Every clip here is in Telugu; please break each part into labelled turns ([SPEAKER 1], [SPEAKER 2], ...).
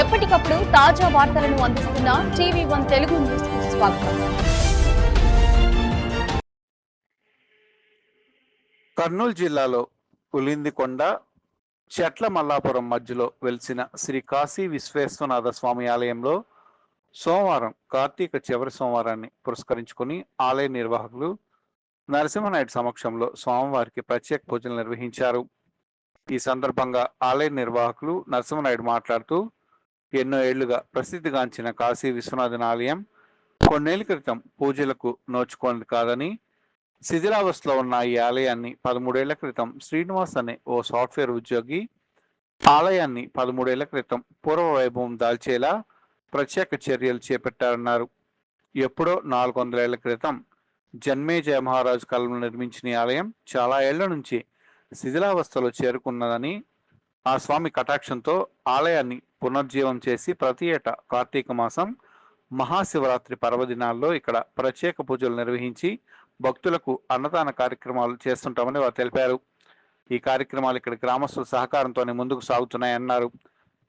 [SPEAKER 1] ఎప్పటికప్పుడు తాజా వార్తలను అందిస్తున్న టీవీ వన్ తెలుగు న్యూస్ స్వాగతం.
[SPEAKER 2] కర్నూలు జిల్లాలో ఉలిందికొండ చెట్ల మల్లాపురం మధ్యలో వెలిసిన శ్రీ కాశీ విశ్వేశ్వనాథ స్వామి ఆలయంలో సోమవారం కార్తీక చివరి సోమవారాన్ని పురస్కరించుకుని ఆలయ నిర్వాహకులు నరసింహనాయుడు సమక్షంలో స్వామివారికి ప్రత్యేక పూజలు నిర్వహించారు. ఈ సందర్భంగా ఆలయ నిర్వాహకులు నరసింహనాయుడు మాట్లాడుతూ ఎన్నో ఏళ్ళుగా ప్రసిద్ధిగాంచిన కాశీ విశ్వనాథన్ ఆలయం కొన్నేళ్ళ క్రితం పూజలకు నోచుకోనిది కాదని శిథిలావస్థలో ఉన్న ఈ ఆలయాన్ని పదమూడేళ్ళ క్రితం శ్రీనివాస్ అనే ఓ సాఫ్ట్వేర్ ఉద్యోగి ఆలయాన్ని పదమూడేళ్ళ క్రితం పూర్వ వైభవం దాల్చేలా ప్రత్యేక చర్యలు చేపట్టారన్నారు. ఎప్పుడో నాలుగు వందలేళ్ళ క్రితం జన్మేజయ మహారాజు కాలంలో నిర్మించిన ఈ ఆలయం చాలా ఏళ్ళ నుంచి శిథిలావస్థలో చేరుకున్నదని ఆ స్వామి కటాక్షంతో ఆలయాన్ని పునర్జీవం చేసి ప్రతి ఏటా కార్తీక మాసం మహాశివరాత్రి పర్వదినాల్లో ఇక్కడ ప్రత్యేక పూజలు నిర్వహించి భక్తులకు అన్నదాన కార్యక్రమాలు చేస్తుంటామని వారు తెలిపారు. ఈ కార్యక్రమాలు ఇక్కడ గ్రామస్తుల సహకారంతోనే ముందుకు సాగుతున్నాయన్నారు.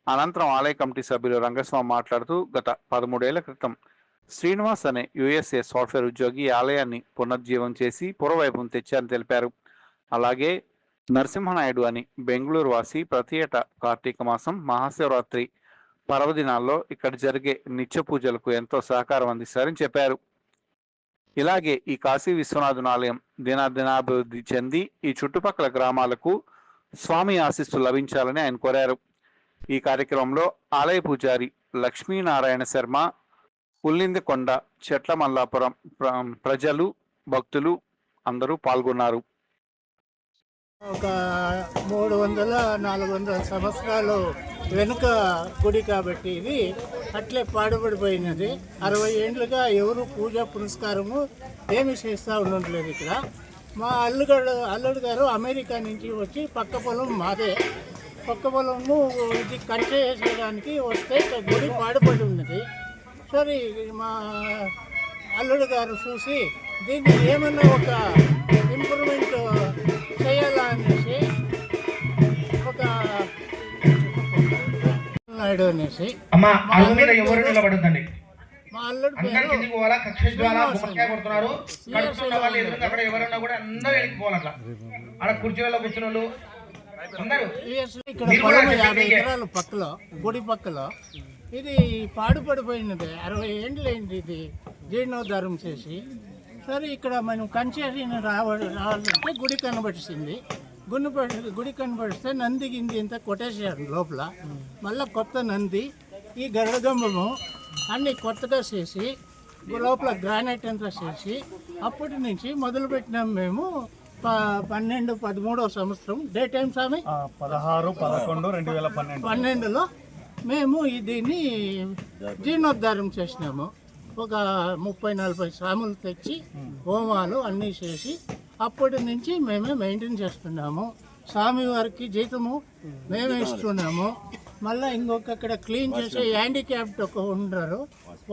[SPEAKER 2] అనంతరం ఆలయ కమిటీ సభ్యులు రంగస్వామి మాట్లాడుతూ గత పదమూడేళ్ళ క్రితం శ్రీనివాస్ అనే యుఎస్ఏ సాఫ్ట్వేర్ ఉద్యోగి ఈ ఆలయాన్ని పునర్జీవం చేసి పూర్వవైభవం తెచ్చారని తెలిపారు. అలాగే నరసింహనాయుడు అని బెంగళూరు వాసి ప్రతి ఏటా కార్తీక మాసం మహాశివరాత్రి పర్వదినాల్లో ఇక్కడ జరిగే నిత్య పూజలకు ఎంతో సహకారం అందిస్తారని చెప్పారు. ఇలాగే ఈ కాశీ విశ్వనాథుని ఆలయం దినాదినాభివృద్ధి చెంది ఈ చుట్టుపక్కల గ్రామాలకు స్వామి ఆశీస్సు లభించాలని ఆయన కోరారు. ఈ కార్యక్రమంలో ఆలయ పూజారి లక్ష్మీనారాయణ శర్మ ఉల్లిందికొండ చెట్ల మల్లాపురం ప్ర- ప్రజలు భక్తులు అందరూ పాల్గొన్నారు.
[SPEAKER 3] ఒక మూడు వందల నాలుగు వందల సంవత్సరాలు వెనుక గుడి కాబట్టి ఇది అట్లే పాడుబడిపోయినది. అరవై ఏండ్లుగా ఎవరు పూజ పురస్కారము ఏమి చేస్తూ ఉండట్లేదు ఇక్కడ. మా అల్లుగాడు అల్లుడు గారు అమెరికా నుంచి వచ్చి పక్క పొలం మాదే. పక్క పొలము ఇది కంచె వేసేయడానికి వస్తే గుడి పాడుబడి ఉన్నది. సరే మా అల్లుడు గారు చూసి దీన్ని ఏమన్నా ఒక ఇంప్రూవ్మెంట్ ఒక నాయుడు అనేసి
[SPEAKER 4] అమ్మ అరుగు మీద ఎవరు నిలబడద్దండి?
[SPEAKER 3] మా అల్లుడు
[SPEAKER 4] అందరు
[SPEAKER 3] పేరు
[SPEAKER 4] కిందికి పోవాలా? కక్ష జ్వాల గుమ్మడికాయ కొడుతున్నారు. కడుపుతున్న వాళ్ళు? ఎదురుగా అక్కడ ఎవరున్నా కూడా అందరూ వెళ్ళి అట్లా. కుర్చీలలో కూర్చున్న అందరూ.
[SPEAKER 3] యాభై. ఎకరాలు పక్కలో గుడి పక్కలో. ఇది పాడుపడిపోయినది. అరవై ఏండ్లైంది ఇది. జీర్ణోద్ధారం చేసి. సరే ఇక్కడ మనం కన్సెషన్ రావ రావాలంటే గుడి కనబడిసింది. గుడి గుడి కనబడిస్తే నంది గింది ఇంత కొట్టేసారు లోపల. మళ్ళీ కొత్త నంది ఈ గరుడగంబము అన్ని కొత్తగా చేసి లోపల గ్రానైట్ అంతా చేసి అప్పటి నుంచి మొదలుపెట్టినాం మేము పన్నెండు పదమూడవ సంవత్సరం. డే టైం స్వామి?
[SPEAKER 5] పదహారు పదకొండు రెండు వేల పన్నెండు.
[SPEAKER 3] పన్నెండులో మేము దీన్ని జీర్ణోద్ధారం చేసినాము. ఒక ముప్పై నలభై స్వాములు తెచ్చి హోమాలు అన్నీ చేసి అప్పటి నుంచి మేమే మెయింటైన్ చేస్తున్నాము. స్వామివారికి జీతము మేమే ఇస్తున్నాము. మళ్ళీ ఇంకొక అక్కడ క్లీన్ చేసే హ్యాండిక్యాప్డ్ ఒక ఉండరు.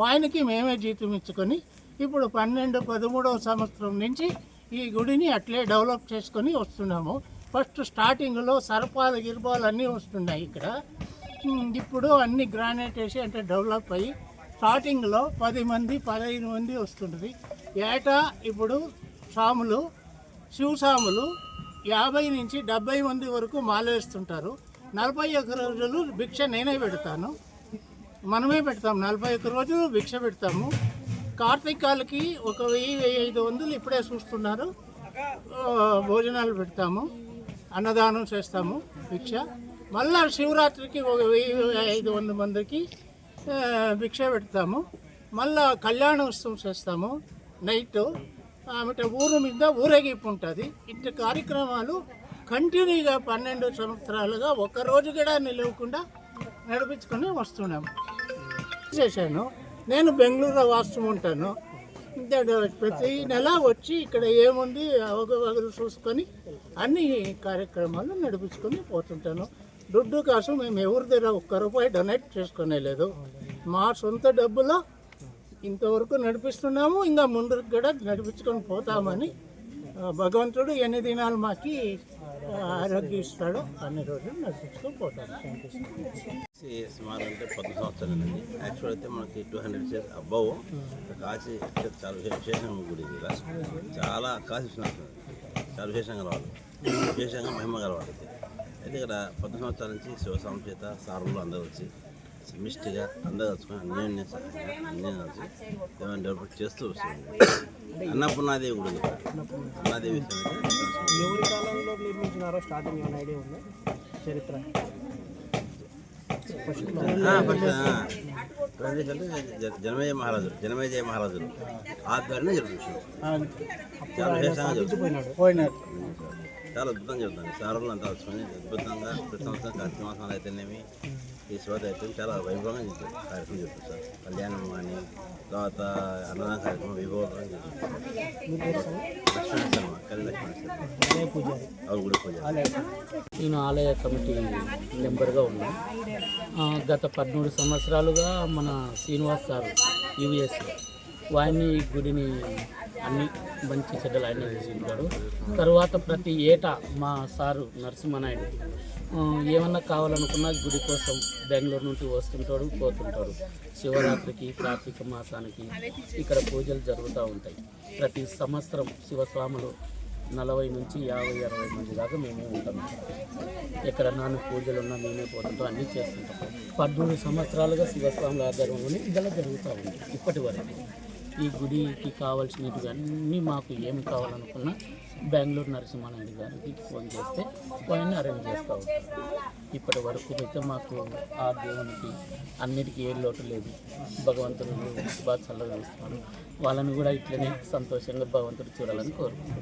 [SPEAKER 3] ఆయనకి మేమే జీతం ఇచ్చుకొని ఇప్పుడు పన్నెండు పదమూడవ సంవత్సరం నుంచి ఈ గుడిని అట్లే డెవలప్ చేసుకొని వస్తున్నాము. ఫస్ట్ స్టార్టింగ్లో సర్పాలు గిర్పాలు అన్నీ వస్తున్నాయి ఇక్కడ. ఇప్పుడు అన్ని గ్రానైట్ వేసి అంటే డెవలప్ అయ్యి స్టార్టింగ్లో పది మంది పదహైదు మంది వస్తుంటుంది. ఏటా ఇప్పుడు సాములు శివసాములు యాభై నుంచి డెబ్బై మంది వరకు మాలేస్తుంటారు. నలభై ఒక్క రోజులు భిక్ష నేనే పెడతాను. మనమే పెడతాం. నలభై ఒక్క రోజులు భిక్ష పెడతాము. కార్తీకాలకి ఒక వెయ్యి వెయ్యి ఐదు వందలు ఇప్పుడే చూస్తున్నారు. భోజనాలు పెడతాము. అన్నదానం చేస్తాము. భిక్ష. మళ్ళా శివరాత్రికి ఒక వెయ్యి ఐదు వందల మందికి భిక్ష పెడతాము. మళ్ళా కళ్యాణోత్సవం చేస్తాము. నైట్ ఆమె ఊరు మీద ఊరేగింపు ఉంటుంది. ఇంటి కార్యక్రమాలు కంటిన్యూగా పన్నెండు సంవత్సరాలుగా ఒక రోజు కూడా నిలవకుండా నడిపించుకొని వస్తున్నాము. చేశాను. నేను బెంగళూరులో వాస్తవం ఉంటాను. ప్రతి నెల వచ్చి ఇక్కడ ఏముంది అవగవగలు చూసుకొని అన్ని కార్యక్రమాలు నడిపించుకొని పోతుంటాను. దుడ్డు కోసం మేము ఎవరి దగ్గర ఒక్క రూపాయి డొనేట్ చేసుకునే లేదు. మా సొంత డబ్బులో ఇంతవరకు నడిపిస్తున్నాము ఇంకా ముందుకు కూడా నడిపించుకొని పోతామని భగవంతుడు ఎన్ని దినాలు మాకి ఆరోగ్యం ఇస్తాడో అన్ని రోజులు నడిపించుకొని పోతాడు.
[SPEAKER 6] సుమారు అంటే పది సంవత్సరాలండి. యాక్చువల్ అయితే మనకి two hundred years above Kashi చాలా విశేషంగా గుడి ఇది చాలా కాశీ చాలా విశేషంగా కలవాలి విశేషంగా మహిమ గలవాడు. అయితే ఇక్కడ పది సంవత్సరాల నుంచి శివ చేత సారులు అందరూ వచ్చి మిస్టిగా అందరూ వచ్చుకొని అన్యోన్య సహాయంగా వచ్చి దేవుని డెవలప్ చేస్తూ వస్తుంది అన్నపూర్ణాదేవి గుడి ఇది.
[SPEAKER 7] ఎవరి కాలంలో నిర్మించినారో స్టార్టింగ్ ఏమైనా ఐడియా ఉంది? చరిత్ర
[SPEAKER 6] ఆ, ఫస్ట్, ఆ. ప్రదేశ్ అంటే జ- జనమేజయ మహారాజు జనమేజయ మహారాజులు. ఆధ్వర్యంలో జరుగుతుంది. చాలా విశేషంగా జరుగుతుంది. చాలా అద్భుతంగా జరుగుతుంది. సారులు అంతా అద్భుతంగా ప్రతి సంవత్సరం కార్తీక మాసాలు అయితేనేమి. ఈ శివత అయితే చాలా వైభవంగా జరుగుతుంది కార్యక్రమం జరుగుతుంది సార్. కళ్యాణం కానీ తర్వాత అన్నదాన కార్యక్రమం వైభవంగా జరుగుతుంది పూజ
[SPEAKER 8] నేను ఆలయ కమిటీ మెంబర్గా ఉన్నాను గత పదమూడు సంవత్సరాలుగా మన శ్రీనివాస్ సార్ యూఎస్ వాయిని గుడిని అన్ని మంచి చెడ్డలు ఆయన తీసుకుంటాడు. తర్వాత ప్రతి ఏటా మా సారు నరసింహనాయుడు ఏమన్నా కావాలనుకున్నా గుడి కోసం బెంగళూరు నుండి వస్తుంటాడు పోతుంటాడు. శివరాత్రికి కార్తీక మాసానికి ఇక్కడ పూజలు జరుగుతూ ఉంటాయి. ప్రతి సంవత్సరం శివస్వాములు నలభై నుంచి యాభై అరవై మంది దాకా మేమే ఉంటాం. ఎక్కడ నాన్న పూజలు ఉన్నా మేమే పోతుంటాం అన్నీ చేస్తుంటాం. పద్మూడు సంవత్సరాలుగా శివస్వాముల ఆధ్వర్యంలోనే ఇదలా జరుగుతూ ఉంది ఇప్పటి వరకు. ఈ గుడికి కావాల్సినవి అన్నీ మాకు ఏమి కావాలనుకున్నా బెంగళూరు నరసింహానాయుడు గారికి ఫోన్ చేస్తే ఆయన అరేంజ్ చేస్తూ ఉంటారు ఇప్పటి వరకు అయితే మాకు ఆ దేవునికి అన్నిటికీ ఏ లోటు లేదు. భగవంతుడు బాగా చల్లగా వాళ్ళని కూడా ఇట్లనే సంతోషంగా భగవంతుడు చూడాలని కోరుకుంటున్నాను